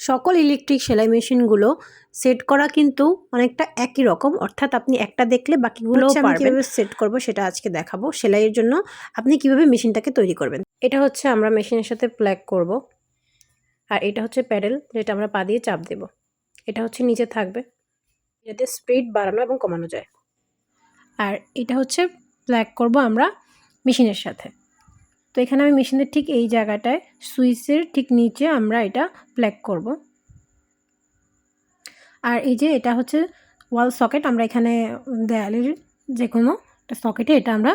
সকল ইলেকট্রিক সেলাই মেশিনগুলো সেট করা কিন্তু অনেকটা একই রকম। অর্থাৎ আপনি একটা দেখলে বাকিগুলো কীভাবে সেট করব সেটা আজকে দেখাবো। সেলাইয়ের জন্য আপনি কীভাবে মেশিনটাকে তৈরি করবেন। এটা হচ্ছে আমরা মেশিনের সাথে প্ল্যাগ করব। আর এটা হচ্ছে প্যাডেল যেটা আমরা পা দিয়ে চাপ দেব। এটা হচ্ছে নিচে থাকবে। যাতে স্পিড বাড়ানো এবং কমানো যায়। আর এটা হচ্ছে প্ল্যাগ করব আমরা মেশিনের সাথে। তো এখানে আমি মেশিনের ঠিক এই জায়গাটায় সুইচের ঠিক নিচে আমরা এটা প্ল্যাগ করব। আর এই যে এটা হচ্ছে ওয়াল সকেট আমরা এখানে দেয়ালের যে কোনো একটা সকেটে এটা আমরা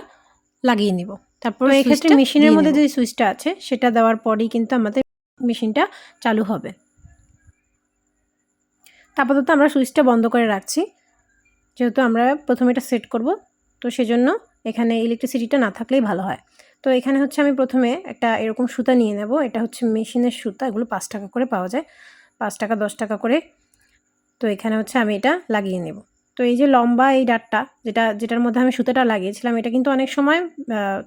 লাগিয়ে নিব। তারপর এই ক্ষেত্রে মেশিনের মধ্যে। যে সুইচটা আছে সেটা দেওয়ার পরেই কিন্তু আমাদের মেশিনটা চালু হবে। আপাতত আমরা সুইচটা বন্ধ করে রাখছি। যেহেতু আমরা প্রথমে এটা সেট করব তো সেজন্য এখানে ইলেকট্রিসিটিটা না থাকলেই ভালো হয়। তো এখানে হচ্ছে আমি প্রথমে একটা এরকম সুতা নিয়ে নেব। এটা হচ্ছে মেশিনের সুতা, এগুলো পাঁচ টাকা করে পাওয়া যায়। পাঁচ টাকা, দশ টাকা করে। তো এখানে হচ্ছে আমি এটা লাগিয়ে নেব। তো এই যে লম্বা এই ডাটটা, যেটা, যেটার মধ্যে আমি সুতাটা লাগিয়েছিলাম, এটা কিন্তু অনেক সময়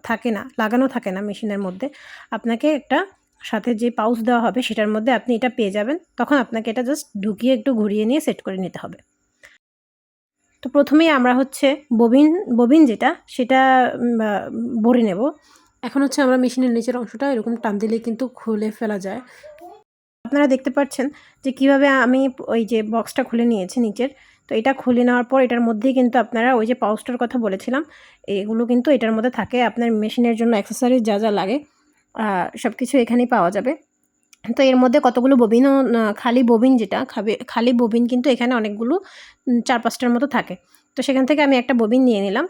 থাকে না, লাগানো থাকে না মেশিনের মধ্যে। আপনাকে একটা সাথে যে পাউচ দেওয়া হবে, সেটার মধ্যে আপনি এটা পেয়ে যাবেন। তখন আপনাকে এটা জাস্ট ঢুকিয়ে একটু ঘুরিয়ে নিয়ে সেট করে নিতে হবে। তো প্রথমেই আমরা হচ্ছে ববিন ববিন যেটা, সেটা ভরে নেব। এখন হচ্ছে আমরা মেশিনের নিচের অংশটা এরকম টান দিলে কিন্তু খুলে ফেলা যায়। আপনারা দেখতে পাচ্ছেন যে কীভাবে আমি ওই যে বক্সটা খুলে নিয়েছি নিচের। তো এটা খুলে নেওয়ার পর এটার মধ্যেই কিন্তু আপনারা ওই যে পাউচটার কথা বলেছিলাম, এগুলো কিন্তু এটার মধ্যে থাকে। আপনার মেশিনের জন্য অ্যাক্সেসরিজ যা যা লাগে সব কিছু এখানেই পাওয়া যাবে। তো এর মধ্যে কতগুলো ববিনও খালি ববিন যেটা, খাবে, খালি ববিন কিন্তু এখানে অনেকগুলো চার পাঁচটার মতো থাকে। তো সেখান থেকে আমি একটা ববিন নিয়ে নিলাম।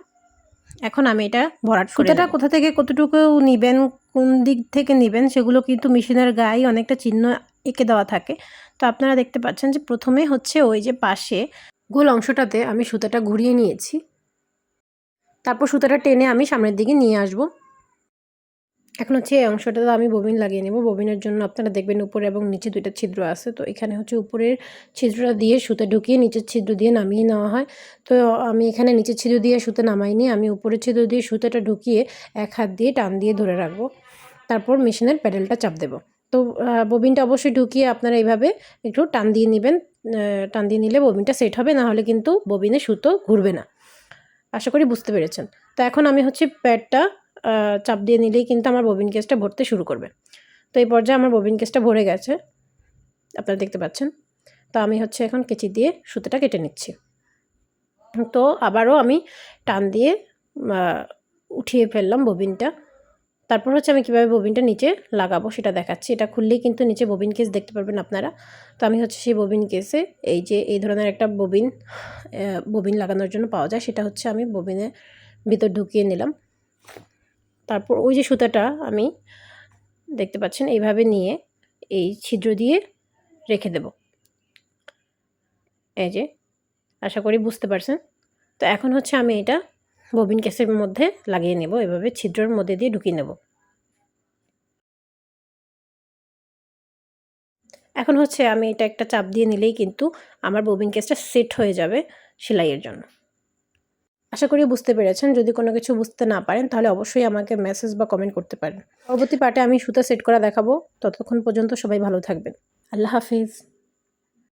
এখন আমি এটা ভরাট সুতাটা কোথা থেকে কতটুকু নিবেন কোন দিক থেকে নেবেন সেগুলো কিন্তু মেশিনের গায়ে অনেকটা চিহ্ন এঁকে দেওয়া থাকে। তো আপনারা দেখতে পাচ্ছেন যে প্রথমে হচ্ছে ওই যে পাশে গোল অংশটাতে আমি সুতাটা ঘুরিয়ে নিয়েছি। তারপর সুতাটা টেনে আমি সামনের দিকে নিয়ে আসব। এখন হচ্ছে এই অংশটাতে আমি ববিন লাগিয়ে নেব। ববিনের জন্য আপনারা দেখবেন উপরে এবং নিচে দুইটা ছিদ্র আছে। তো এখানে হচ্ছে উপরের ছিদ্রটা দিয়ে সুতা ঢুকিয়ে নিচের ছিদ্র দিয়ে নামিয়ে নেওয়া হয়। তো আমি এখানে নিচের ছিদ্র দিয়ে সুতা নামাইনি। আমি উপরের ছিদ্র দিয়ে সুতাটা ঢুকিয়ে এক হাত দিয়ে টান দিয়ে ধরে রাখব। তারপর মেশিনের প্যাডেলটা চাপ দেব। তো ববিনটা অবশ্যই ঢুকিয়ে আপনারা এইভাবে একটু টান দিয়ে নেবেন। টান দিয়ে নিলে ববিনটা সেট হবে, না হলে কিন্তু ববিনে সুতো ঘুরবে না। আশা করি বুঝতে পেরেছেন। তো এখন আমি হচ্ছে প্যাডটা চাপ দিয়ে নিলেই কিন্তু আমার ববিন কেসটা ভরতে শুরু করবে। তো এই পর্যায়ে আমার ববিন কেসটা ভরে গেছে। আপনারা দেখতে পাচ্ছেন। তো আমি হচ্ছে এখন কেচি দিয়ে সুতোটা কেটে নিচ্ছি। তো আবারও আমি টান দিয়ে উঠিয়ে ফেললাম ববিনটা। তারপর হচ্ছে আমি কীভাবে ববিনটা নিচে লাগাবো সেটা দেখাচ্ছি। এটা খুললেই কিন্তু নিচে ববিন কেস দেখতে পারবেন আপনারা। তো আমি হচ্ছে সেই ববিন কেসে এই যে, এই ধরনের একটা ববিন ববিন লাগানোর জন্য পাওয়া যায়, সেটা হচ্ছে আমি ববিনের ভিতর ঢুকিয়ে নিলাম। তারপর ওই যে সুতাটা আমি দেখতে পাচ্ছেন, এইভাবে নিয়ে এই ছিদ্র দিয়ে রেখে দেব। এই যে, আশা করি বুঝতে পারছেন। তো এখন হচ্ছে আমি এটা ববিন কেসের মধ্যে লাগিয়ে নেব, এভাবে ছিদ্রের মধ্যে দিয়ে ঢুকিয়ে নেব। এখন হচ্ছে আমি এটা একটা চাপ দিয়ে নিলেই কিন্তু আমার ববিন কেসটা সেট হয়ে যাবে সেলাইয়ের জন্য। আশা করি বুঝতে পেরেছেন। যদি কোনো কিছু বুঝতে না পারেন, তাহলে অবশ্যই আমাকে মেসেজ বা কমেন্ট করতে পারেন। পরবর্তী পার্টে আমি সুতা সেট করা দেখাবো। ততক্ষণ পর্যন্ত সবাই ভালো থাকবেন। আল্লাহ হাফিজ।